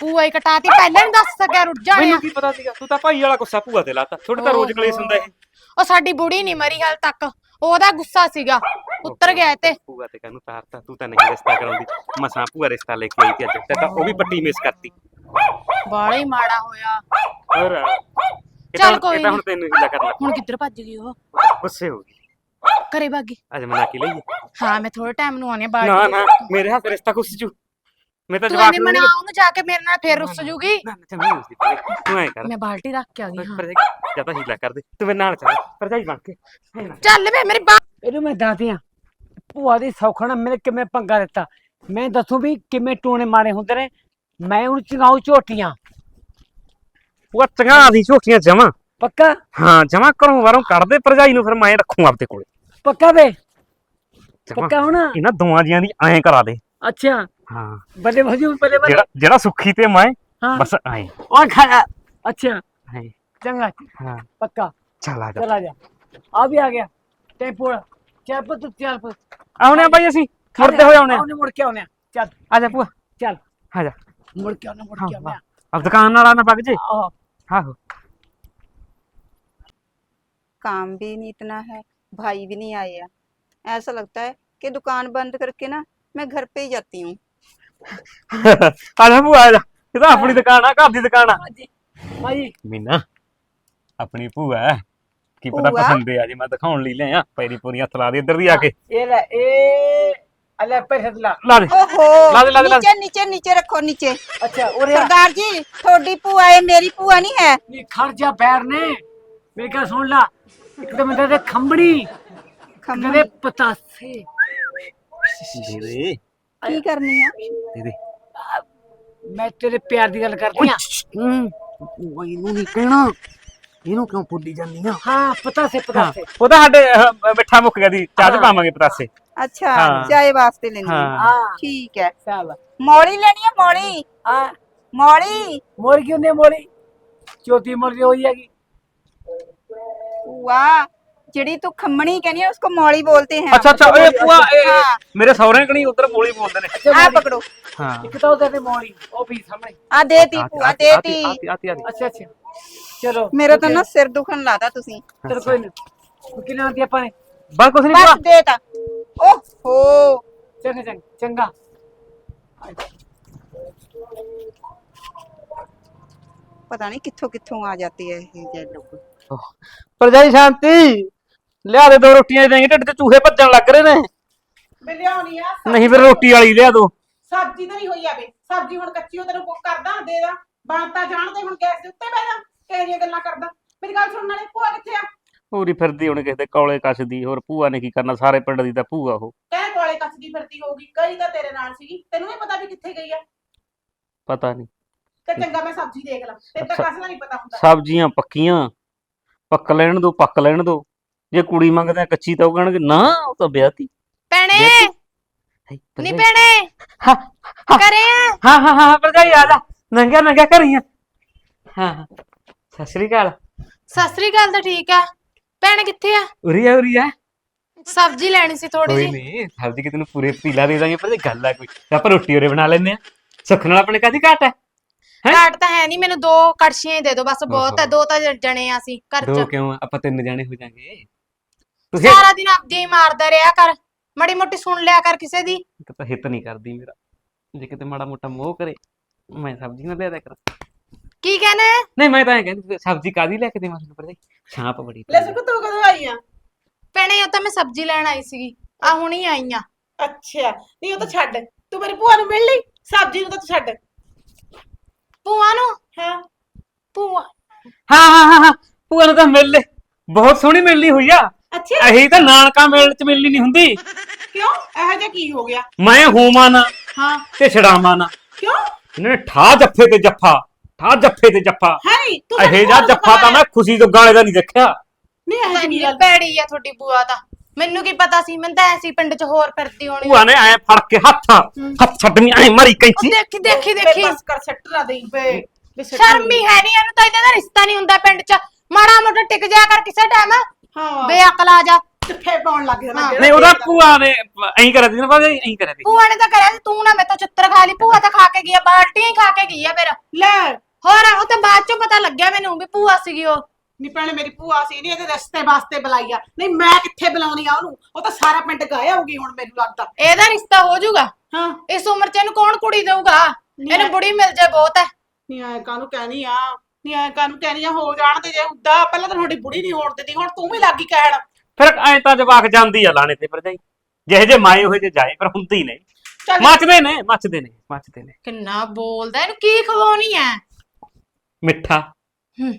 ਭੂਆ ਹੀ ਕਟਾਤੀ। ਪਹਿਲਾਂ ਨਹੀਂ ਦੱਸ ਸਕਿਆ ਰੁੱਟ ਜਾਣਿਆ ਮੈਨੂੰ ਕੀ ਪਤਾ ਸੀਗਾ? ਤੂੰ ਤਾਂ ਭਾਈ ਵਾਲਾ ਗੁੱਸਾ ਭੂਆ ਤੇ ਲਾਤਾ। ਤੁਹਾਡੇ ਤਾਂ ਰੋਜ਼ ਕਲੇਸ਼ ਹੁੰਦਾ ਇਹ। ਉਹ ਸਾਡੀ ਬੁੜੀ ਨਹੀਂ ਮਰੀ ਹਾਲ ਤੱਕ। ਉਹਦਾ ਗੁੱਸਾ ਸੀਗਾ ਉਤਰ ਗਿਆ ਇਹ ਤੇ ਭੂਆ ਤੇ ਕਾਹਨੂੰ ਤਾਰਤਾ ਤੂੰ ਤਾਂ ਨਹੀਂ ਰਿਸ਼ਤਾ ਕਰਾਉਂਦੀ ਮਸਾਂ ਭੂਆ ਰਿਸ਼ਤਾ ਲੈ ਕੇ ਆਈ ਤੇ ਅੱਜ ਤੇ ਤਾਂ ਉਹ ਵੀ ਪੱਟੀ ਮਿਸ ਕਰਤੀ। ਬਾਲਾ ਹੀ ਮਾੜਾ ਹੋਇਆ। ਹੋਰ? ਇਹ ਚੱਲ ਕੋਈ ਇਹ ਤਾਂ ਹੁਣ ਨੀ। ਤੈਨੂੰ ਹੀਲਾ ਕਰਨਾ। ਹੁਣ ਕਿੱਧਰ ਭੱਜ ਗਈ ਉਹ? ਗੁੱਸੇ ਹੋ ਗਈ। ਘਰੇ ਭਾਗੀ ਅੱਜ ਮਨਾ ਕੇ ਲਈਏ ਹਾਂ ਮੈਂ ਥੋੜੇ ਟਾਈਮ ਨੂੰ ਆਉਣੀ ਆ ਨਾ ਬਾਹਰ ਨਾ ਮੇਰੇ ਹੱਥ ਰਿਸ਼ਤਾ ਕੁਛ ਜੂ। ਮੈਂ ਤਾਂ ਤੂੰ ਜਵਾਬ ਇਹਨੇ ਨਹੀਂ ਮਨਾ ਉਹਨੂੰ ਜਾ ਕੇ ਮੇਰੇ ਨਾਲ ਫੇਰ ਰੁੱਸ ਜੂਗੀ? ਨਾ ਨਾ ਚੰਗੀ ਉਸਦੀ ਪਈ ਤੂੰ ਐ ਕਰ। ਮੈਂ ਬਾਲਟੀ ਰੱਖ ਕੇ ਆ ਗਈ ਹਾਂ। ਪਰ ਜਾਂ ਤਾਂ ਹੀਲਾ ਕਰ ਦੇ। ਤੂੰ ਮੇਰੇ ਨਾਲ ਚੱਲ ਭਰਜਾਈ ਬਣ ਕੇ। ਐ ਨਾ। ਚੱਲ ਵੇ ਮੇਰੀ ਬਾਹ ਇਹਨੂੰ ਮੈਂ ਦੱਸਦਿਆਂ ਭੂਆ ਦੀ ਸੌਖਣਾ ਮੇਰੇ ਕਿਵੇਂ ਪੰਗਾ ਦਿੱਤਾ। ਮੈਂ ਦੱਸੂ ਵੀ ਕਿਵੇਂ ਟੂਣੇ ਮਾਰੇ ਹੁੰਦੇ ਨੇ। ਮੈਂ ਉਹਨੂੰ ਚਗਾਉ ਝੋਟੀਆਂ। ਉਹ ਚੰਗਾ ਦੀ ਝੋਟੀਆਂ ਜਮਾ। ਪੱਕਾ? ਹਾਂ ਜਮਾ ਕਰੂੰ ਵਾਰੋਂ ਕੱਢ ਦੇ ਭਰਜਾਈ ਨੂੰ ਫਿਰ ਮੈਂ ਰੱਖੂ ਆਪਦੇ ਕੋਲੇ। ਪੱਕਾ ਵੇ? ਜਮਾਂ। ਪੱਕਾ ਹੁਣ? ਇਹਨਾਂ ਦੋਵਾਂ ਜੀਆਂ ਦੀ ਐਂ ਕਰਾ ਦੇ। ਅੱਛਾ। ਹਾਂ ਬੱਲੇ ਭਜੂ ਬੱਲੇ ਬੱਲੇ ਜਿਹੜਾ ਜਿਹੜਾ ਸੁੱਖੀ ਤੇ ਮੈਂ ਹਾਂ ਬਸ ਐਂ ਉਹ ਖੜਾ ਅੱਛਾ ਐਂ ਚੰਗਾ ਹਾਂ ਪੱਕਾ ਚੱਲ ਆ ਜਾ ਚਲਾ ਜਾ ਆ ਵੀ ਆ ਗਿਆ ਟੈਂਪੋ ਚੱਲ ਪੁੱਤ ਚੱਲ ਪੁੱਤ ਆਉਣੇ ਆ ਬਾਈ ਅਸੀਂ ਮੁੜਦੇ ਹੋਏ ਆਉਣੇ ਆ ਆਉਣੇ ਮੁੜ ਕੇ ਆਉਣੇ ਆ। ਚੱਲ ਆ ਜਾ ਭੂਆ ਚੱਲ ਆ ਜਾ ਮੁੜ ਕੇ ਆਉਣੇ ਮੁੜ ਕੇ ਆਉਣੇ ਅਬ ਦੁਕਾਨ ਨਾਲ ਆਣਾ ਪੱਕ ਜੇ ਆਹ ਆਹੋ काम भी नहीं इतना है भाई भी नहीं आए हैं ऐसा लगता है कि दुकान बंद करके ना मैं घर पे ही जाती हूँ ਆ ਜਾ ਭੂਆ ਆ ਜਾ ਇਹ ਤਾਂ ਆਪਣੀ ਦੁਕਾਨ ਆ ਘਰ ਦੀ ਦੁਕਾਨ ਆ ਭਾਈ ਮੀਨਾ ਆਪਣੀ ਭੂਆ ਹੈ। ਕੀ ਪਤਾ ਭੂਆ? ਪਸੰਦ ਆ ਜੀ ਮੈਂ ਦਿਖਾਉਣ ਲਈ ਲਿਆ ਪੈਰੀ ਪੂਰੀਆਂ ਥਲਾ ਦੇ ਇੱਧਰ ਦੀ ਆ ਕੇ ਇਹ ਲੈ ਇਹ ਅਲੇ ਪੈਸੇ ਲਾ ਲਾ ਦੇ ओहो ला दे, ला दे, ला दे। नीचे नीचे नीचे रखो नीचे ਅੱਛਾ ਉਰੇ ਆ। सरदार जी थोड़ी पुआ है मेरी पुआ नहीं है ਨੀ ਖਰਜਾ ਪੈਰ ਨੇ ਮੇਰੀ ਗੱਲ ਸੁਣ ਲਾ ਇੱਕ ਤਾਂ ਮੈਂ ਤੇ ਖੰਬੜੀ खम्बा ਕਦੇ ਪਤਾਸੇ ਦੇ ਦੇ ਕੀ ਕਰਨੀ ਆ? ਮੈਂ ਤੇਰੇ ਪਿਆਰ ਦੀ ਗੱਲ ਕਰਦੀ ਆ। ਹੂੰ। ਨਹੀਂ ਕਹਿਣਾ। ਇਹਨੂੰ ਕਿਉਂ ਭੁੱਲੀ ਜਾਂਦੀ ਆ? ਹਾਂ ਪਤਾ ਸੇ ਪਤਾ ਸੇ ਉਹ ਸਾਡੇ ਅਹ, ਮਿੱਠਾ ਮੁੱਕ ਗਿਆ ਦੀ। ਚਾਹ 'ਚ ਪਾਵਾਂਗੇ ਪਤਾਸੇ। ਅੱਛਾ ਹਾਂ। ਚਾਏ ਵਾਸਤੇ ਲੈਣੀ ਆ। ਠੀਕ ਹੈ। ਸਾਲ ਮੌਲੀ ਲੈਣੀ ਆ ਮੌਲੀ? ਆ ਮੌਲੀ? ਮੋਰ ਕਿਉਂ ਨੇ ਮੋਰੀ ਚੋਤੀ ਮਰ ਹੋਈ ਹੈਗੀ। ਭੂਆ ਜਿਹੜੀ ਤੂੰ ਖੰਮਣੀ ਕਹਿੰਦੀ ਹੈ ਉਸको ਮੌਲੀ ਬੋਲते हैं अच्छा अच्छा ए बुआ ए हाँ। मेरे सौरे कनी उधर बोली बोलते ਆ ਪਕੜੋ। हाँ ਇੱਕ ਤਾਂ ਉਹਦੇ ਤੇ ਮੌਲੀ ਉਹ ਵੀ ਸਾਹਮਣੇ। ਆ ਦੇਤੀ ਭੂਆ ਦੇਤੀ। आती आती ਅੱਛਾ ਅੱਛਾ। ਚਲੋ ਮੇਰਾ ਤਾਂ ਨਾ ਸਿਰ ਦੁਖਣ ਲਾਦਾ ਤੁਸੀਂ। ਚਲ ਕੋਈ ਨਹੀਂ ਕਿਨਾਂ ਦੀ ਆਪਾਂ ਨੇ? बस कुछ नहीं ਬਸ बुआ ਦੇਤਾ। ਓਹੋ। ਚੰਗਾ ਚੰਗਾ। ਚੰਗਾ। ਪਤਾ ਨਹੀਂ ਕਿੱਥੋਂ ਕਿੱਥੋਂ ਆ ਜਾਂਦੇ ਆ ਇਹ ਜੇ ਲੋਕ। ਭਰਜਾਈ ਸ਼ਾਂਤੀ। ਲਿਆ ਦੇ ਦੋ ਰੋਟੀਆਂ ਦੇਂਗੇ ਢਿੱਡ ਤੇ ਚੂਹੇ ਭੱਜਣ ਲੱਗ ਰਹੇ ਨੇ। ਮੈਂ ਲਿਆਉਣੀ ਆ ਨਹੀਂ ਫਿਰ ਰੋਟੀ ਵਾਲੀ ਲਿਆ ਦੋ। ਸਬਜ਼ੀ ਤਾਂ ਨਹੀਂ ਹੋਈ ਆਵੇ ਸਬਜ਼ੀ ਹੁਣ ਕੱਚੀ ਉਹ ਤੈਨੂੰ ਕੁੱਕ ਕਰਦਾ ਦੇ ਦਾ। ਬਾਂਤਾ ਜਾਣਦੇ ਹੁਣ ਗੈਸ ਦੇ ਉੱਤੇ ਬਹਿ ਜਾ ਕਿਹੋ ਜਿਹੀਆਂ ਗੱਲਾਂ ਕਰਦਾ। ਮੇਰੀ ਗੱਲ ਸੁਣਨ ਵਾਲੇ ਭੂਆ ਕਿੱਥੇ ਆ? ਪੂਰੀ ਫਿਰਦੀ ਹੁਣ ਕਿਸੇ ਦੇ ਕੌਲੇ ਕੱਛਦੀ ਹੋਰ ਭੂਆ ਨੇ ਕੀ ਕਰਨਾ ਸਾਰੇ ਪਿੰਡ ਦੀ ਤਾਂ ਭੂਆ ਉਹ। ਕਹਿ ਕੋਲੇ ਕੱਚਦੀ ਫਿਰਦੀ ਹੋਊਗੀ ਕਈ ਤਾਂ ਤੇਰੇ ਨਾਲ ਸੀਗੀ ਤੈਨੂੰ ਵੀ ਪਤਾ ਵੀ ਕਿੱਥੇ ਗਈ ਆ? ਪਤਾ ਨਹੀਂ। ਤੇ ਚੰਗਾ ਮੈਂ ਸਬਜ਼ੀ ਦੇਖ ਲਾਂ ਤੇ ਤਾਂ ਕਸ ਦਾ ਨਹੀਂ ਪਤਾ ਹੁੰਦਾ। ਸਬਜ਼ੀਆਂ ਪੱਕੀਆਂ ਪੱਕ ਲੈਣ ਦੋ ਪੱਕ ਲੈਣ ਦੋ। ਜੇ ਕੁੜੀ ਮੰਗਦੇ ਆ ਕੱਚੀ ਤਾਂ ਉਹ ਕਹਿਣਗੇ ਨਾ ਉਹ ਤਾਂ ਵਿਆਹਤੀ। ਭੈਣੇ! ਹਾਏ, ਨੀ ਭਰਜਾਈ। ਭੈਣੇ! ਹਾਂ ਕਰੇ ਆ। ਹਾਂ ਹਾਂ ਹਾਂ ਭਰਜਾਈ ਆ ਜਾ। ਨੰਗਿਆ ਨੰਗਿਆ ਕਰੀਆਂ ਹਾਂ ਹਾਂ ਸਤਿ ਸ੍ਰੀ ਅਕਾਲ। ਸਤਿ ਸ੍ਰੀ ਅਕਾਲ ਤਾਂ ਠੀਕ ਆ। ਭੈਣ ਕਿੱਥੇ ਆ? ਉਰੀ ਆ ਉਰੀ ਆ। ਸਬਜ਼ੀ ਲੈਣੀ ਸੀ ਥੋੜੀ ਕੋਈ ਜੀ। ਨਹੀਂ ਸਬਜ਼ੀ ਕਿ ਤੈਨੂੰ ਪੂਰੇ ਪੀਲਾ ਦੇ ਦਾਂਗੇ ਪਰ ਗੱਲ ਆ ਕੋਈ। ਆਪਾਂ ਰੋਟੀ ਉਰੇ ਬਣਾ ਲੈਨੇ ਆ। ਸੁੱਖ ਨਾਲ ਆਪਣੇ ਕਾਦੀ ਘਾਟ ਹੈ ਹੈਂ? ਘਾਟ ਤਾਂ ਹੈ ਨਹੀਂ ਮੈਨੂੰ ਦੋ ਕੜਛੀਆਂ ਹੀ ਦੇ ਦਿਓ ਬਸ ਬਹੁਤ ਹੈ ਓਹੋ। ਦੋ ਤਾਂ ਜਣੇ ਆ ਅਸੀਂ ਘਰ ਦੋ ਚ। ਕਿਉਂ ਆਪਾਂ ਤਿੰਨ ਜਾਣੇ ਹੋ ਜਾਾਂਗੇ। ਤੁਸੀਂ ਸਾਰਾ ਦਿਨ ਆਪਦੀ ਹੀ ਮਾਰਦਾ ਰਿਹਾ ਕਰ ਮੜੀ ਮੋਟੀ ਸੁਣ ਲਿਆ ਕਰ ਕਿਸੇ ਦੀ। ਇੱਕ ਤਾਂ ਹਿੱਤ ਨਹੀਂ ਕਰਦੀ ਮੇਰਾ ਜੇ ਕਿਤੇ ਮਾੜਾ ਮੋਟਾ ਮੋਹ ਕਰੇ ਮੈਂ ਸਬਜ਼ੀ ਨਾ ਲਿਆ ਦਿਆ ਕਰ। ਕੀ ਕਹਿੰਦੇ? ਨਹੀਂ ਮੈਂ ਤਾਂ ਐਂ ਕਹਿੰਦੀ ਸਬਜ਼ੀ ਕਾਦੀ ਲੈ ਕੇ ਦੇਵਾਂ ਤੁਹਾਨੂੰ ਭਰਜਾਈ ਛਾਪ ਬੜੀ ਲੈ ਸੁਖ ਤੂੰ ਕਦੋਂ ਆਈ ਆ? ਭੈਣੇ ਉਹ ਤਾਂ ਮੈਂ ਸਬਜ਼ੀ ਲੈਣ ਆਈ ਸੀਗੀ ਆ ਹੁਣੀ ਆਈ ਆ। ਅੱਛਾ ਨਹੀਂ ਉਹ ਤਾਂ ਛੱਡ ਤੂੰ ਮੇਰੀ ਭੂਆ ਨੂੰ ਮਿਲ ਲਈ ਸਬਜ਼ੀ ਨੂੰ ਤਾਂ ਤੂੰ ਛੱਡ। ਭੂਆ ਨੂੰ? ਹਾਂ। ਭੂਆ। ਹਾਂ ਹਾਂ ਹਾਂ ਹਾਂ ਭੂਆ ਨੂੰ ਤਾਂ ਮਿਲ ਲੈ ਬਹੁਤ ਸੋਹਣੀ ਮਿਲਣੀ ਹੋਈ ਆ। ਅੱਛਾ। ਇਹੀ ਤਾਂ ਨਾਨਕਾ ਮੇਲ ਚ ਮਿਲਣੀ ਨਹੀਂ ਹੁੰਦੀ। ਕਿਉਂ? ਇਹੋ ਜਿਹਾ ਕੀ ਹੋ ਗਿਆ? ਮੈਂ ਹੋਵਾਂ ਨਾ ਹਾਂ। ਤੇ ਛਡਾਵਾਂ ਨਾ ਕਿਉਂ? ਨੇ ਠਾ ਜੱਫੇ ਤੇ ਜੱਫਾ। ਠਾ ਜੱਫੇ ਤੇ ਜੱਫਾ। ਹੈ ਨੀ, ਤੂੰ ਇਹ ਜਾ ਜੱਫਾ ਤਾਂ ਮੈਂ ਖੁਸ਼ੀ ਤੋਂ ਗਾਲੇ ਦਾ ਨਹੀਂ ਦੇਖਿਆ। ਨਹੀਂ ਇਹੋ ਜਿਹੀ ਗੱਲ ਭੈੜੀ ਆ ਤੁਹਾਡੀ ਭੂਆ ਤਾਂ। ਮੈਨੂੰ ਕੀ ਪਤਾ ਸੀ? ਮੈਂ ਤਾਂ ਐਸੀ ਪਿੰਡ ਚ ਹੋਰ ਫਿਰਦੀ ਹੋਣੀ। ਭੂਆ ਨੇ ਐ ਫੜ ਕੇ ਹੱਥ ਹੱਥ ਛੱਡਣੀ ਐ ਮਰੀ ਉਹ ਕੈਂਚੀ ਦੇਖੀ ਦੇਖੀ ਦੇਖੀ। ਬਸ ਕਰ ਸੱਟ ਨਾ ਦੇਈ। ਬੇ ਬੇ ਸੱਟ ਸ਼ਰਮ ਹੀ ਹੈ ਨਹੀਂ ਇਹਨੂੰ ਤਾਂ ਇਹਦਾ ਰਿਸ਼ਤਾ ਨਹੀਂ ਹੁੰਦਾ ਪਿੰਡ ਚ। ਮਾੜਾ ਮੋਟਾ ਟਿਕ ਜਾਇਆ ਕਰ ਕਿਸੇ ਟਾਈਮ ਹਾਂ। ਬੇਅਕਲ ਆ ਜਾ। ਫੇਰ ਪਾਉਣ ਲੱਗ ਜਾਣਾ। ਜਿਹੜਾ ਨਹੀਂ ਉਹਦਾ। ਭੂਆ ਨੇ ਐਂ ਕਰਿਆ ਸੀ ਨਾ ਭਾਜੀ ਐਂ ਕਰਿਆ ਸੀ। ਭੂਆ ਨੇ ਤਾਂ ਕਰਿਆ ਸੀ ਤੂੰ ਨਾ ਮੇਰੇ ਤੋਂ ਚਿੱਤਰ ਖਾ ਲਈ ਭੂਆ ਤਾਂ ਖਾ ਕੇ ਗਈ ਆ ਬਾਲਟੀਆਂ ਹੀ ਖਾ ਕੇ ਗਈ ਆ ਫਿਰ। ਲੈ। ਹੋਰ ਉਹ ਤਾਂ ਬਾਅਦ ਚੋਂ ਪਤਾ ਲੱਗਿਆ ਮੈਨੂੰ ਵੀ ਭੂਆ ਸੀਗੀ ਉਹ। ਨੀ ਭੈਣੇ ਮੇਰੀ ਭੂਆ ਸੀ ਨਹੀਂ ਇਹਦੇ ਰਿਸ਼ਤੇ ਵਾਸਤੇ ਬੁਲਾਈ ਆ। ਨਹੀਂ ਮੈਂ ਕਿੱਥੇ ਬੁਲਾਉਣੀ ਆ ਉਹਨੂੰ? ਉਹ ਤਾਂ ਸਾਰਾ ਪਿੰਡ ਗਾਇਆ ਹੋਊਗੀ ਹੁਣ ਮੈਨੂੰ ਲੱਗਦਾ। ਇਹਦਾ ਰਿਸ਼ਤਾ ਹੋ ਜਾਊਗਾ। ਹਾਂ। ਇਸ ਉਮਰ ਚ ਇਹਨੂੰ ਕੌਣ ਕੁੜੀ ਦੇਊਗਾ? ਇਹਨੂੰ ਬੁੜੀ ਮਿਲ ਜਾਏ ਬਹੁਤ ਹੈ ਨਹੀਂ ਐ ਕਾਹਨੂੰ ਕਹਿਣੀ ਆ? ਨਹੀਂ ਐ ਕਹਿਣੀ ਆ ਹੋ ਜਾਣ ਤੇ ਜੇ ਹੁੰਦਾ ਪਹਿਲਾਂ ਤਾਂ ਤੁਹਾਡੀ ਬੁੜੀ ਨਹੀਂ ਹੋਣ ਦਿੰਦੀ ਹੁਣ ਤੂੰ ਵੀ ਲੱਗੀ ਕਹਿਣ। ਫਿਰ ਐਂ ਤਾਂ ਜਵਾਕ ਜਾਂਦੀ ਆ ਲਾਣੇ ਤੇ ਭਰਜਾਈ। ਜਿਹੇ ਜੇ ਮਾਏ ਹੋਏ ਜੇ ਜਾਏ ਪਰ ਹੁੰਦੀ ਨਹੀਂ। ਚੱਲ। ਮੱਚਦੇ ਨੇ ਮੱਚਦੇ ਨੇ ਮੱਚਦੇ ਨੇ। ਕਿੰਨਾ ਬੋਲਦਾ ਇਹਨੂੰ ਕੀ ਖਵਾਉਣੀ ਐ? ਮਿੱਠਾ। ਹੂੰ